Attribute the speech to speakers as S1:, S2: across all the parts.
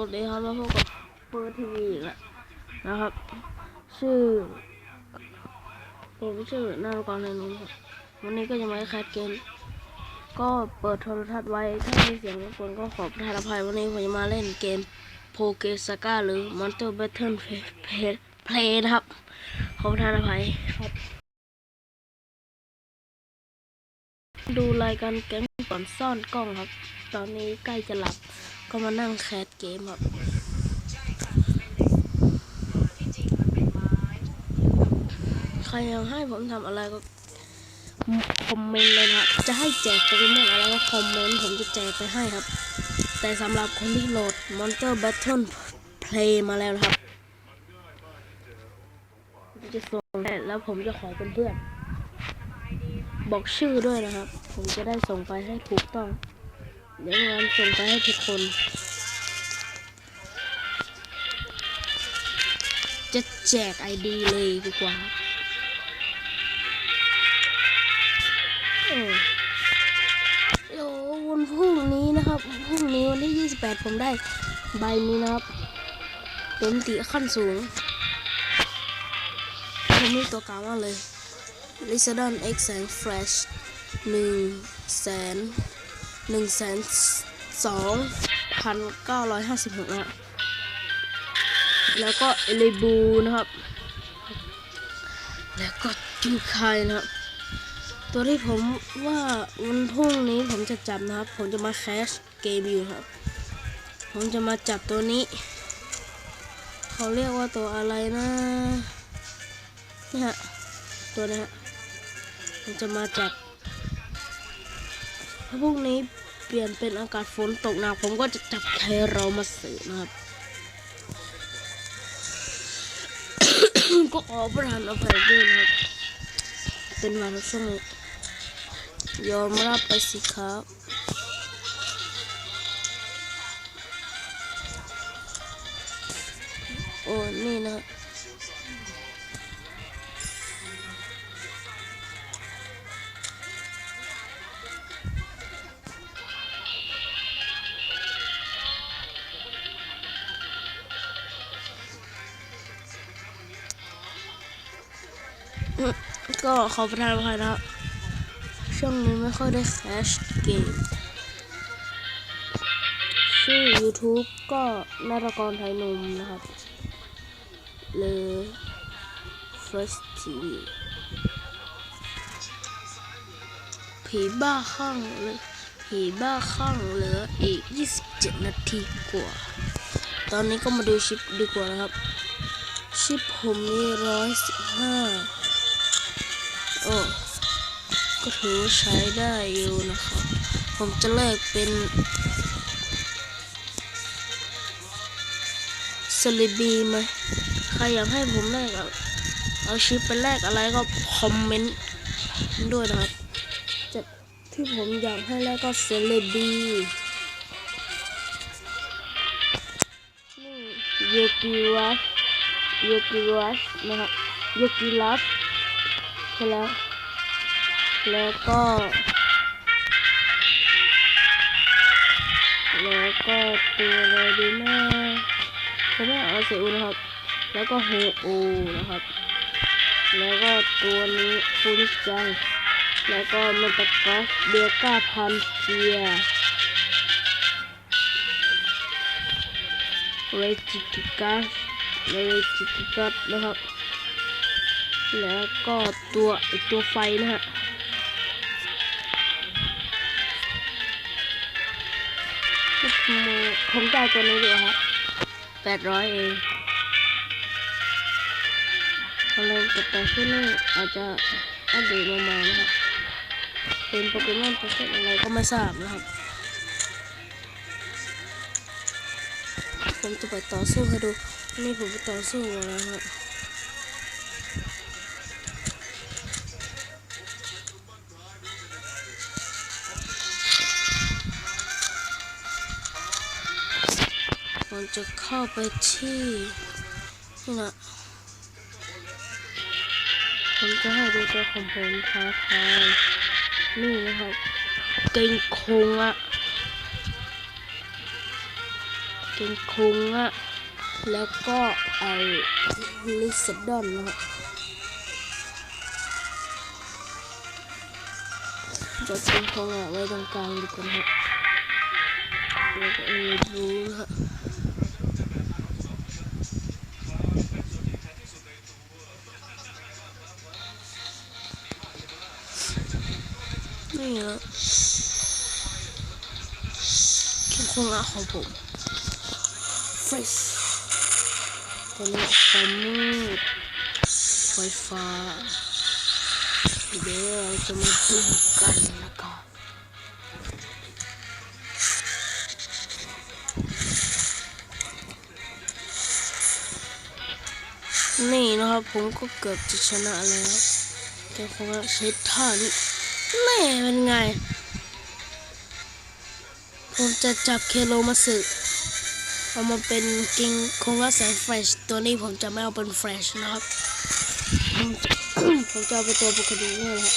S1: วัสดีครับมาพบกับเฟิร์ทีวีอีกแล้วนะครับ ชื่อผมชื่อน้ากรในนุ่มวันนี้ก็จะมาแคสเกมก็เปิดโทรทัศน์ไว้ถ้ามีเสียงรบกวนก็ขอประทานอภัยวันนี้ผมจะมาเล่นเกมโปเกสกาหรือ Monster Battle Play นะครับ ขอประทานอภัยครับ ดูรายการแก๊งก่อนซ่อนกล้องครับ ตอนนี้ใกล้จะหลับ ก็มานั่งแคสเกมครับใครยังให้ผมทำอะไรก็คอมเมนต์เลยนะครับจะให้แจกโปเกมอนอะไรก็คอมเมนต์ผมจะแจกไปให้ครับ แต่สำหรับคนที่โหลด Monster Battle Play มาแล้วนะครับผมจะส่งแล้วผมจะขอเป็นเพื่อน บอกชื่อด้วยนะครับ ผมจะได้ส่งไปให้ถูกต้อง เดี๋ยวงานส่งไปให้ทุกคนจะแจกไอดีเลยดีกว่าเออเดี๋ยววันพรุ่งนี้นะครับ พรุ่งนี้วันที่ 28 ผมได้ใบนี้นะครับ เป็นติขั้นสูง ผมมีตัวกลางมากเลยลิซาดอน X แสง Flash หนึ่งแสน หนึ่งแสนสองพันเก้าร้อยห้าสิบหกนะแล้วก็เอลิบูนะครับ แล้วก็จูไคนะครับ ตัวที่ผมว่าวันพรุ่งนี้ผมจะจับนะครับ ผมจะมาแคชเกมอยู่ครับ ผมจะมาจับตัวนี้ เขาเรียกว่าตัวอะไรนะนี่ฮะ ตัวนี้ฮะผมจะมาจาก ถ้าพรุ่งนี้เปลี่ยนเป็นอากาศฝนตกหนักผมก็จะจับไทเรามาสื่อนะครับ ก็ขอประทานอภัยด้วยนะครับ เป็นวันช่วงนี้ยอมรับไปสิครับโอ้นี่นะ ก็ขอประทานอภัยนะครับช่วงนี้ไม่ค่อยได้แคชเกมชื่อ YouTube ก็นารกรไทยนมนะครับหรือ First TV ผีบ้าข้างเลยผีบ้าข้างเหลืออีก 27 นาทีกว่า ตอนนี้ก็มาดูชิปดีกว่านะครับ ชิปผมมีร้อยสิบห้า โอ้ก็ถือว่าใช้ได้อยู่นะครับ ผมจะแลกเป็นสลิบีไหมใครอยากให้ผมแลกเอาเอาชิปไปแลกอะไรก็คอมเมนต์ด้วยนะครับจะที่ผมอยากให้แลกก็เซเลบีนี่ยูกิรัสยูกิรัสนะครับยูกิรัส ช่แล้ว แล้วก็ แล้วก็ตัวอะไรดีนะผมไม่เอาเซอูนะครับ แล้วก็เฮโอนะครับ แล้วก็ตัวนี้ฟูนิจัง แล้วก็เมตากัสเบก้าพันเจียเรจิกิกัสเรจิกิกัสนะครับ แล้วก็ตัวตัวไฟนะฮะผมจ่ายตัวนี้ดีกว่าครับแปดร้อยเองอะไรจะไปขึ้นนี่อาจจะอัปเดตลงมานะครับเป็นโปเกมอนประเภทอะไรก็ไม่ทราบนะครับ ผมจะไปต่อสู้ให้ดู นี่ผมไปต่อสู้มาแล้วครับ จะเข้าไปที่นี่นะผมจะให้ดูตัวของผมท้าทายนี่นะครับเก่งคงอะเก่งคงอะแล้วก็ไอลิซดอนนะฮะจะเก่งคงอะไว้ตรงกลางดีกว่านะฮะแล้วก็เอบูนะฮะนี่ฮะเก่งคุงอะของผม Fresh ตัวนี้ความมืดไฟฟ้าเดี๋ยวเราจะมาดูกันนะครับนี่นะครับผมก็เกือบจะชนะแล้ว แต่คงใช้ท่านี้ แม่เป็นไง ผมจะจับเคโลมาสึกเอามาเป็นกิงคงว่าแสงเฟชตัวนี้ผมจะไม่เอาเป็นเฟชนะครับ ผมจะเอาเป็นตัวปกตินี่แหละ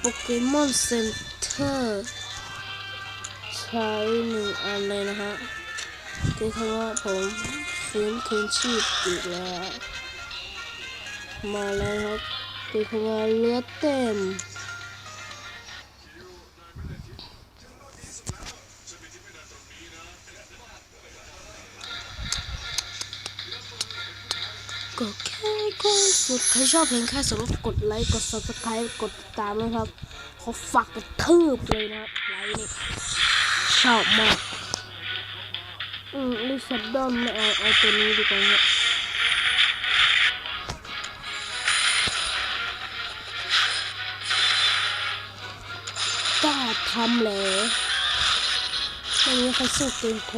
S1: โปเกมอนเซ็นเตอร์ใช้หนึ่งอันเลยนะฮะคือคำว่าผมฟื้นคืนชีพอีกแล้ว มาแล้วครับ คือคำว่าเลือดเต็มก็แค่ก็สุดใครชอบเพลงแค่สรับกดไลค์กด subscribe กดติดตามนะครับขอฝากกระทืบเลยนะไลค์นี่ชอบมากอืมลิซาดอนไม่เอาเอาตัวนี้ดีกว่าเนี่ย กล้าทำเหรอไม่มีใครสู้เก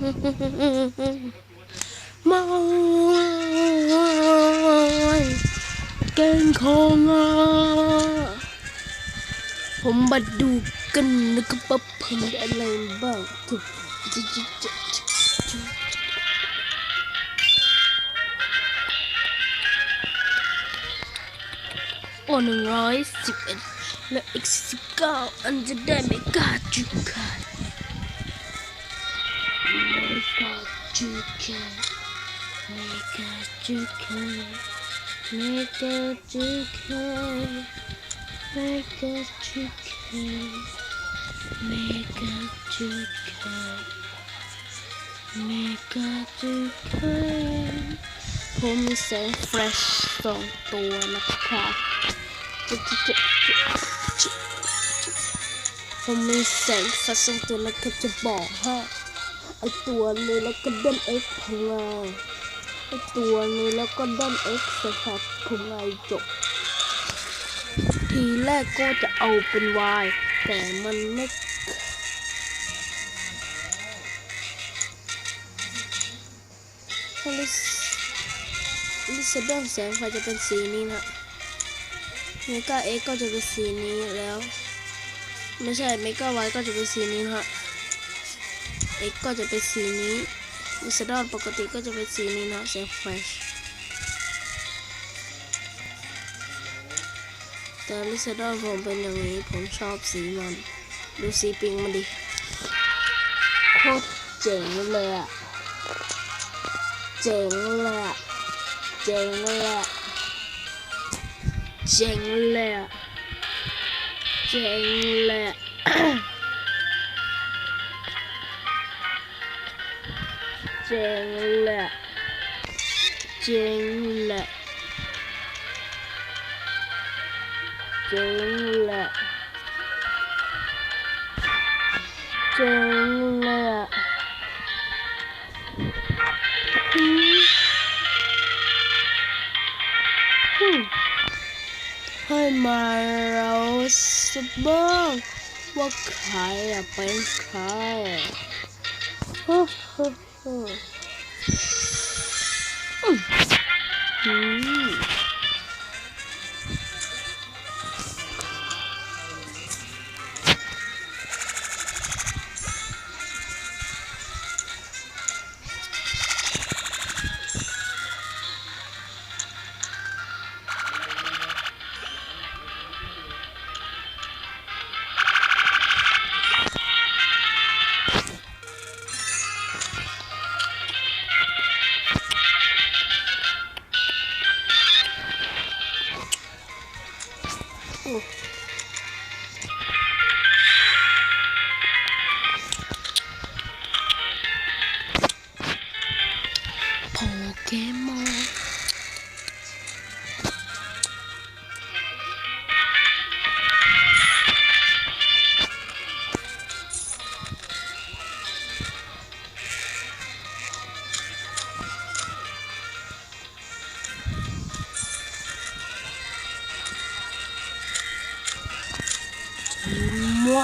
S1: มาเก่งคงอะผมมาดูกันนะครับว่าผมได้อะไรบ้างทุกจุ๊จุ๊จุ๊จุ๊จุ๊โอ้หนึ่งร้อยสิบเอ็ดและอีกสิบเก้าอันจะได้ไม่กล้าจุกขา ด Mega Chicken Mega Chicken Mega Chicken Mega Chicken Mega Chicken Mega Chicken ผมมีแสงเฟรชสองตัวนะครับจิ๊ดจิ๊ดจิ๊ดจิ๊ดจิ๊ดผมมีแสงเฟรชสองตัวนะครับจะบอกให้ ไอตัวนี้แล้วก็ด้าน X ของเราไอตัวนี้แล้วก็ด้าน X นะครับของเราจบ ทีแรกก็จะเอาเป็น Y แต่มันไม่ถ้าลิสลิซดนแสงไฟจะเป็นสีนี้นะเมกา X ก็จะเป็นสีนี้แล้ว ไม่ใช่เมกา Y ก็จะเป็นสีนี้นะฮะ X ก็จะเป็นสีนี้ลิซดอนปกติก็จะเป็นสีนี้นะเซฟเฟชแต่ลิซดอนผมเป็นอย่างนี้ผมชอบสีมัน ดูสีปิงมันดิโคตรเจ๋งเลยอะเจ๋งเลยอะเจ๋งเลยอะเจ๋งเลยอะเจ๋งเลย เจ๋งเลยเจ๋งเลยเจ๋งเลยเจ๋งเลยอืมอืมให้มาเราสบ้างว่าใครอะเป็นใคร ฮึฮึฮึ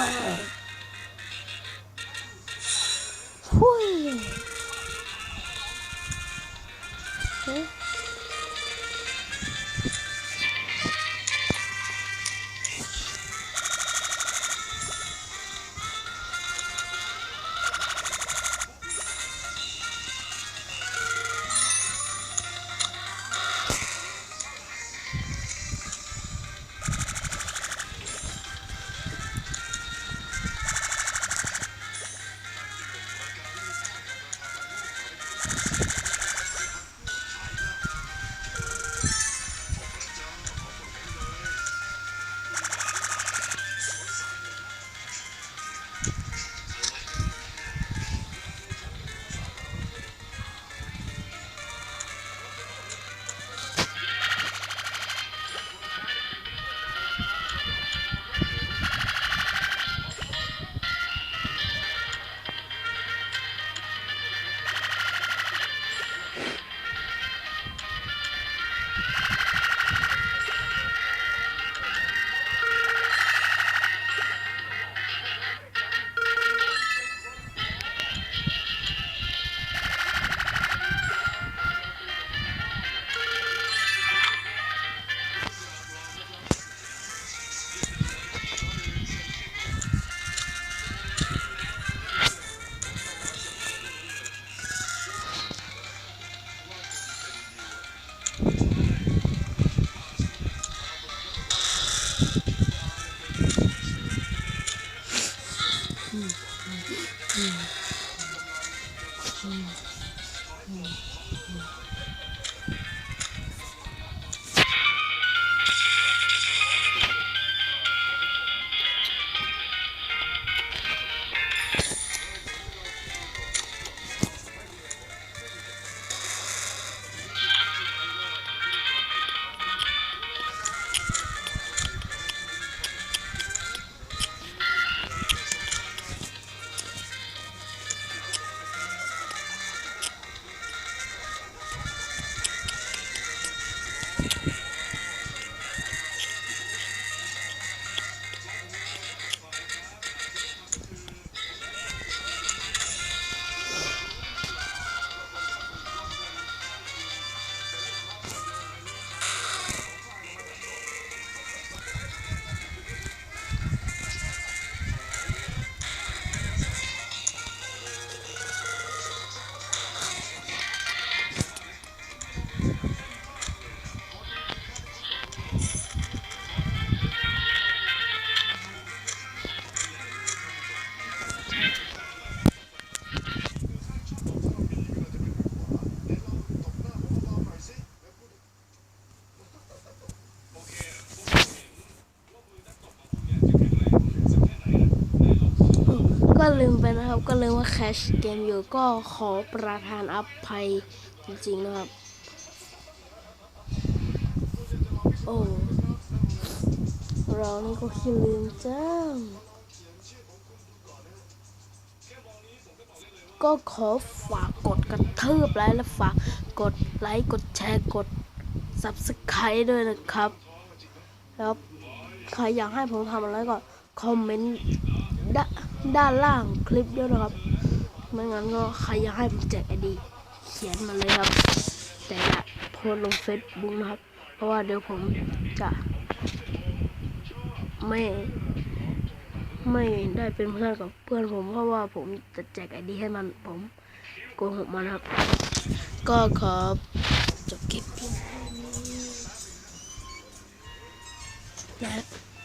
S1: มั่ teens. ก็ลืมไปนะครับ ก็ลืมว่าแคชเกมอยู่ก็ขอประทานอภัยจริงๆนะครับ โอ้เรานี่ก็ขี้ลืมจังก็ขอฝากกดกระเทืบไลค์และฝากกดไลค์กดแชร์กด subscribe ด้วยนะครับ แล้วใครอยากให้ผมทำอะไรก็คอมเมนต์ ด้าด้านล่างคลิปด้วยนะครับ ไม่งั้นก็ใครอยากให้ผมแจกไอดี เขียนมาเลยครับ แต่อย่าโพสลงเฟซบุ๊กนะครับ เพราะว่าเดี๋ยวผมจะไม่ไม่ได้เป็นเพื่อนกับเพื่อนผมเพราะว่าผมจะแจกไอดีให้มันผมโกหกมันครับ ก็ขอจบคลิปเพียงเท่นี้และ